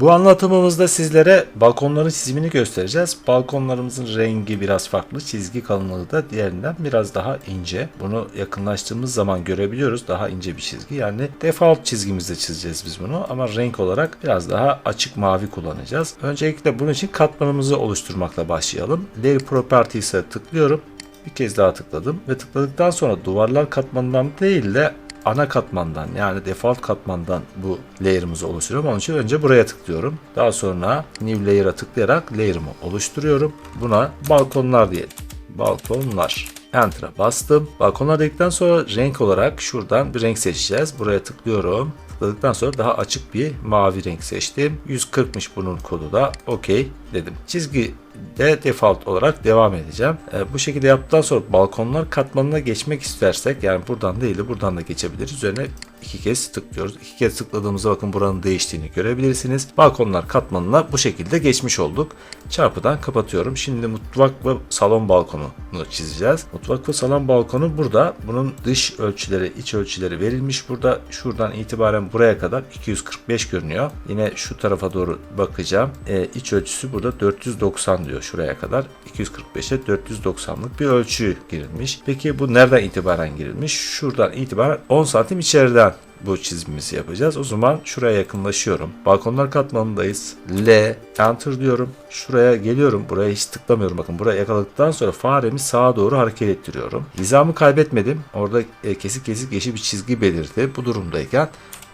Bu anlatımımızda sizlere balkonların çizimini göstereceğiz. Balkonlarımızın rengi biraz farklı, çizgi kalınlığı da diğerinden biraz daha ince. Bunu yakınlaştığımız zaman görebiliyoruz. Daha ince bir çizgi. Yani default çizgimizde çizeceğiz biz bunu ama renk olarak biraz daha açık mavi kullanacağız. Öncelikle bunun için katmanımızı oluşturmakla başlayalım. Layer Properties'e tıklıyorum. Bir kez daha tıkladım ve tıkladıktan sonra duvarlar katmanından değil de ana katmandan yani default katmandan bu layer'ımızı oluşturuyorum. Onun için önce buraya tıklıyorum. Daha sonra new layer'a tıklayarak layer'ımı oluşturuyorum. Buna balkonlar diyelim. Balkonlar. Enter'a bastım. Balkonlar dedikten sonra renk olarak şuradan bir renk seçeceğiz. Buraya tıklıyorum. Tıkladıktan sonra daha açık bir mavi renk seçtim. 140'mış bunun kodu da. Okey dedim. Çizgi de default olarak devam edeceğim. E, bu şekilde yaptıktan sonra balkonlar katmanına geçmek istersek yani buradan değil de buradan da geçebiliriz. Üzerine iki kez tıklıyoruz. İki kez tıkladığımızda bakın buranın değiştiğini görebilirsiniz. Balkonlar katmanına bu şekilde geçmiş olduk. Çarpıdan kapatıyorum. Şimdi mutfak ve salon balkonunu çizeceğiz. Mutfak ve salon balkonu burada. Bunun dış ölçüleri, iç ölçüleri verilmiş. Burada şuradan itibaren buraya kadar 245 görünüyor. Yine şu tarafa doğru bakacağım. E, iç ölçüsü burada 490 diyor şuraya kadar. 245'e 490'lık bir ölçü girilmiş. Peki bu nereden itibaren girilmiş? Şuradan itibaren 10 santim içeriden bu çizimimizi yapacağız. O zaman şuraya yakınlaşıyorum. Balkonlar katmanındayız. L, enter diyorum. Şuraya geliyorum. Buraya hiç tıklamıyorum. Bakın buraya yakaladıktan sonra faremi sağa doğru hareket ettiriyorum. Hizamı kaybetmedim. Orada e, kesik kesik yeşil bir çizgi belirdi. Bu durumdayken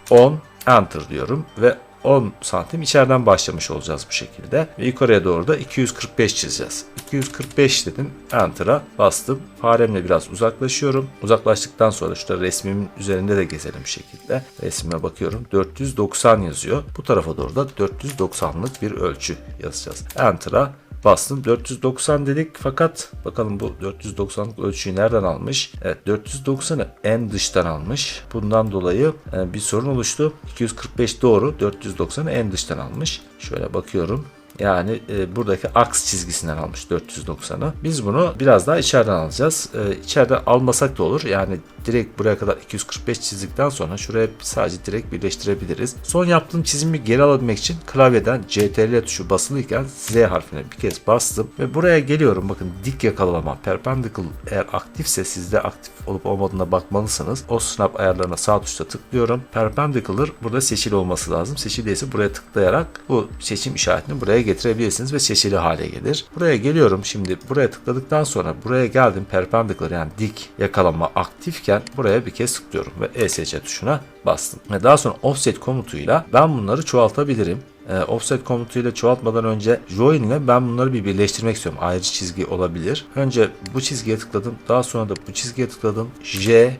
10, enter diyorum ve 10 santim içeriden başlamış olacağız bu şekilde. Ve yukarıya doğru da 245 çizeceğiz. 245 dedim. Enter'a bastım. Faremle biraz uzaklaşıyorum. Uzaklaştıktan sonra şurada resmimin üzerinde de gezelim bu şekilde. Resmime bakıyorum. 490 yazıyor. Bu tarafa doğru da 490'lık bir ölçü yazacağız. Enter'a bastım 490 dedik fakat bakalım bu 490'lık ölçüyü nereden almış? Evet 490'ı en dıştan almış. Bundan dolayı e, bir sorun oluştu. 245 doğru 490'ı en dıştan almış. Şöyle bakıyorum. Yani e, buradaki aks çizgisinden almış 490'ı. Biz bunu biraz daha içeriden alacağız. E, içeriden almasak da olur. Yani direkt buraya kadar 245 çizdikten sonra şuraya sadece direkt birleştirebiliriz. Son yaptığım çizimi geri alabilmek için klavyeden CTRL tuşu basılıyken Z harfine bir kez bastım ve buraya geliyorum. Bakın dik yakalama perpendicular eğer aktifse sizde aktif olup olmadığına bakmalısınız. O snap ayarlarına sağ tuşla tıklıyorum. Perpendicular burada seçili olması lazım. Seçili değilse buraya tıklayarak bu seçim işaretini buraya getirebilirsiniz ve seçili hale gelir. Buraya geliyorum. Şimdi buraya tıkladıktan sonra buraya geldim. Perpendicular yani dik yakalama aktifken buraya bir kez tıklıyorum ve ESC tuşuna bastım. Ve daha sonra offset komutuyla ben bunları çoğaltabilirim. E, offset komutuyla çoğaltmadan önce join ile ben bunları bir birleştirmek istiyorum. Ayrı çizgi olabilir. Önce bu çizgiye tıkladım. Daha sonra da bu çizgiye tıkladım. J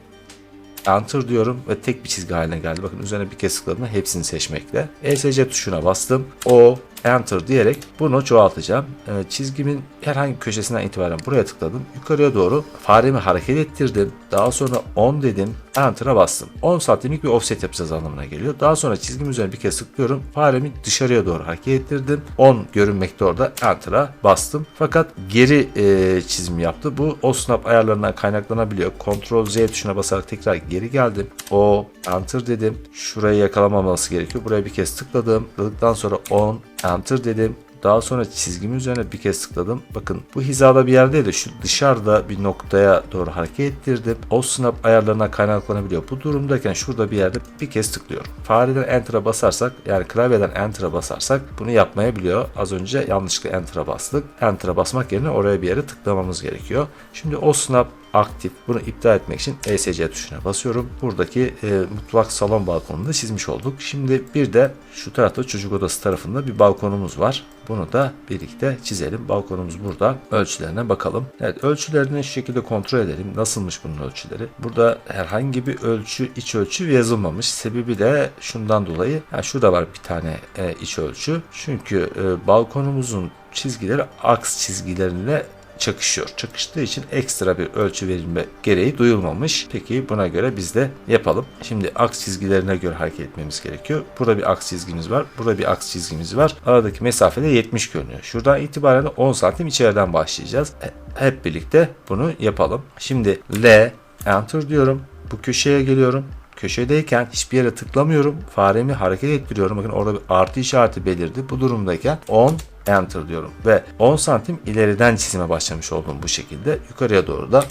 Enter diyorum ve tek bir çizgi haline geldi. Bakın üzerine bir kez tıkladığımda hepsini seçmekle. ESC tuşuna bastım. O Enter diyerek bunu çoğaltacağım. Ee, çizgimin herhangi köşesinden itibaren buraya tıkladım. Yukarıya doğru faremi hareket ettirdim. Daha sonra 10 dedim. Enter'a bastım. 10 santimlik bir offset yapacağız anlamına geliyor. Daha sonra çizgim üzerine bir kez tıklıyorum. Faremi dışarıya doğru hareket ettirdim. 10 görünmekte orada. Enter'a bastım. Fakat geri e, çizim yaptı. Bu o snap ayarlarından kaynaklanabiliyor. Ctrl Z tuşuna basarak tekrar geri geldim. O Enter dedim. Şurayı yakalamaması gerekiyor. Buraya bir kez tıkladım. Tıkladıktan sonra 10 Enter dedim. Daha sonra çizgimin üzerine bir kez tıkladım. Bakın bu hizada bir yerde de şu dışarıda bir noktaya doğru hareket ettirdim. O snap ayarlarına kaynaklanabiliyor. Bu durumdayken şurada bir yerde bir kez tıklıyorum. Fareden Enter'a basarsak yani klavyeden Enter'a basarsak bunu yapmayabiliyor. Az önce yanlışlıkla Enter'a bastık. Enter'a basmak yerine oraya bir yere tıklamamız gerekiyor. Şimdi o snap aktif. Bunu iptal etmek için ESC tuşuna basıyorum. Buradaki e, mutfak salon balkonunu da çizmiş olduk. Şimdi bir de şu tarafta çocuk odası tarafında bir balkonumuz var. Bunu da birlikte çizelim. Balkonumuz burada. Ölçülerine bakalım. Evet ölçülerini şu şekilde kontrol edelim. Nasılmış bunun ölçüleri? Burada herhangi bir ölçü, iç ölçü yazılmamış. Sebebi de şundan dolayı. Yani şurada var bir tane e, iç ölçü. Çünkü e, balkonumuzun çizgileri aks çizgilerine çakışıyor. Çakıştığı için ekstra bir ölçü verilme gereği duyulmamış. Peki buna göre biz de yapalım. Şimdi aks çizgilerine göre hareket etmemiz gerekiyor. Burada bir aks çizgimiz var. Burada bir aks çizgimiz var. Aradaki mesafede 70 görünüyor. Şuradan itibaren 10 santim içeriden başlayacağız. Hep birlikte bunu yapalım. Şimdi L Enter diyorum. Bu köşeye geliyorum. Köşedeyken hiçbir yere tıklamıyorum. Faremi hareket ettiriyorum. Bakın orada bir artı işareti belirdi. Bu durumdayken 10 enter diyorum ve 10 santim ileriden çizime başlamış oldum bu şekilde. Yukarıya doğru da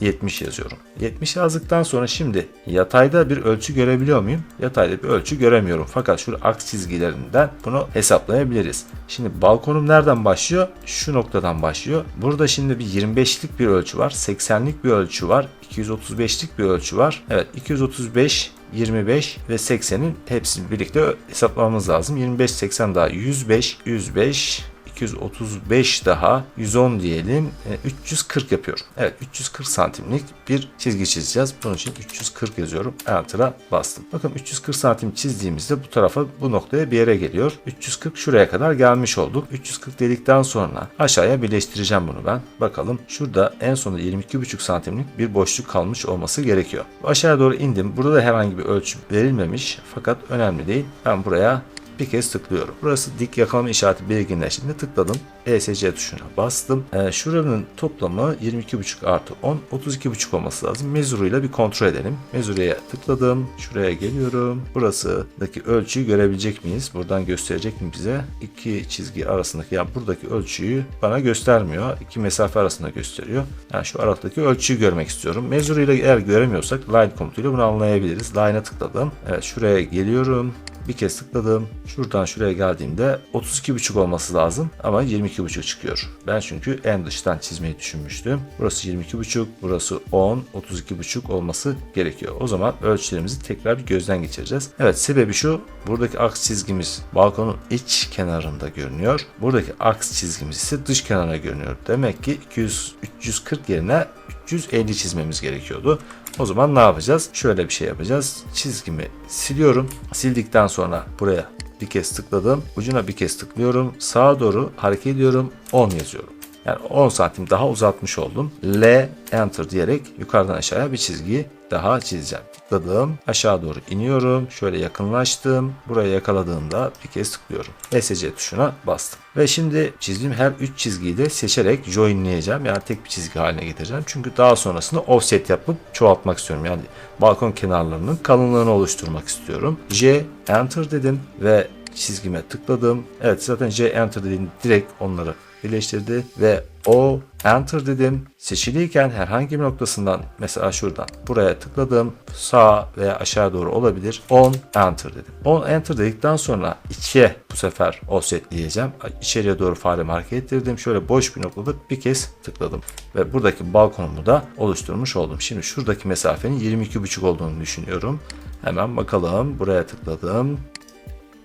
70 yazıyorum. 70 yazdıktan sonra şimdi yatayda bir ölçü görebiliyor muyum? Yatayda bir ölçü göremiyorum. Fakat şu aks çizgilerinden bunu hesaplayabiliriz. Şimdi balkonum nereden başlıyor? Şu noktadan başlıyor. Burada şimdi bir 25'lik bir ölçü var. 80'lik bir ölçü var. 235'lik bir ölçü var. Evet 235 25 ve 80'in hepsini birlikte hesaplamamız lazım. 25, 80 daha 105, 105, 235 daha 110 diyelim E, 340 yapıyorum. Evet 340 santimlik bir çizgi çizeceğiz. Bunun için 340 yazıyorum. Enter'a bastım. Bakın 340 santim çizdiğimizde bu tarafa bu noktaya bir yere geliyor. 340 şuraya kadar gelmiş olduk. 340 dedikten sonra aşağıya birleştireceğim bunu ben. Bakalım şurada en sonunda 22,5 santimlik bir boşluk kalmış olması gerekiyor. Aşağıya doğru indim. Burada da herhangi bir ölçü verilmemiş. Fakat önemli değil. Ben buraya bir kez tıklıyorum. Burası dik yakalama işareti belirginleştiğinde tıkladım. ESC tuşuna bastım. Ee, şuranın toplamı 22,5 artı 10, 32,5 olması lazım. Mezuruyla bir kontrol edelim. Mezuruya tıkladım. Şuraya geliyorum. Burasıdaki ölçüyü görebilecek miyiz? Buradan gösterecek mi bize? İki çizgi arasındaki yani buradaki ölçüyü bana göstermiyor. İki mesafe arasında gösteriyor. Yani şu aralıktaki ölçüyü görmek istiyorum. Mezuruyla eğer göremiyorsak line komutuyla bunu anlayabiliriz. Line'a tıkladım. Evet şuraya geliyorum. Bir kez tıkladım. Şuradan şuraya geldiğimde 32,5 olması lazım ama 22,5 çıkıyor. Ben çünkü en dıştan çizmeyi düşünmüştüm. Burası 22,5, burası 10, 32,5 olması gerekiyor. O zaman ölçülerimizi tekrar bir gözden geçireceğiz. Evet sebebi şu. Buradaki aks çizgimiz balkonun iç kenarında görünüyor. Buradaki aks çizgimiz ise dış kenarına görünüyor. Demek ki 200 340 yerine 350 çizmemiz gerekiyordu. O zaman ne yapacağız? Şöyle bir şey yapacağız. Çizgimi siliyorum. Sildikten sonra buraya bir kez tıkladım. Ucuna bir kez tıklıyorum. Sağa doğru hareket ediyorum. 10 yazıyorum. Yani 10 santim daha uzatmış oldum. L enter diyerek yukarıdan aşağıya bir çizgi daha çizeceğim. Tıkladım. Aşağı doğru iniyorum. Şöyle yakınlaştım. Buraya yakaladığımda bir kez tıklıyorum. SC tuşuna bastım. Ve şimdi çizdiğim her 3 çizgiyi de seçerek joinleyeceğim. Yani tek bir çizgi haline getireceğim. Çünkü daha sonrasında offset yapıp çoğaltmak istiyorum. Yani balkon kenarlarının kalınlığını oluşturmak istiyorum. J enter dedim ve çizgime tıkladım. Evet zaten J enter dediğim direkt onları birleştirdi ve o enter dedim. Seçiliyken herhangi bir noktasından mesela şuradan buraya tıkladım. Sağ veya aşağı doğru olabilir. 10 enter dedim. 10 enter dedikten sonra içe bu sefer offsetleyeceğim. İçeriye doğru faremi hareket ettirdim. Şöyle boş bir noktada bir kez tıkladım. Ve buradaki balkonumu da oluşturmuş oldum. Şimdi şuradaki mesafenin 22,5 olduğunu düşünüyorum. Hemen bakalım. Buraya tıkladım.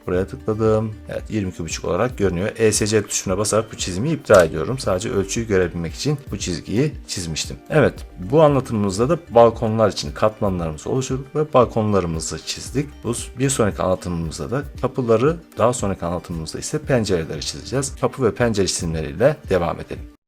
Buraya tıkladım. Evet 22,5 olarak görünüyor. ESC tuşuna basarak bu çizimi iptal ediyorum. Sadece ölçüyü görebilmek için bu çizgiyi çizmiştim. Evet bu anlatımımızda da balkonlar için katmanlarımızı oluşturduk ve balkonlarımızı çizdik. Bu bir sonraki anlatımımızda da kapıları daha sonraki anlatımımızda ise pencereleri çizeceğiz. Kapı ve pencere çizimleriyle devam edelim.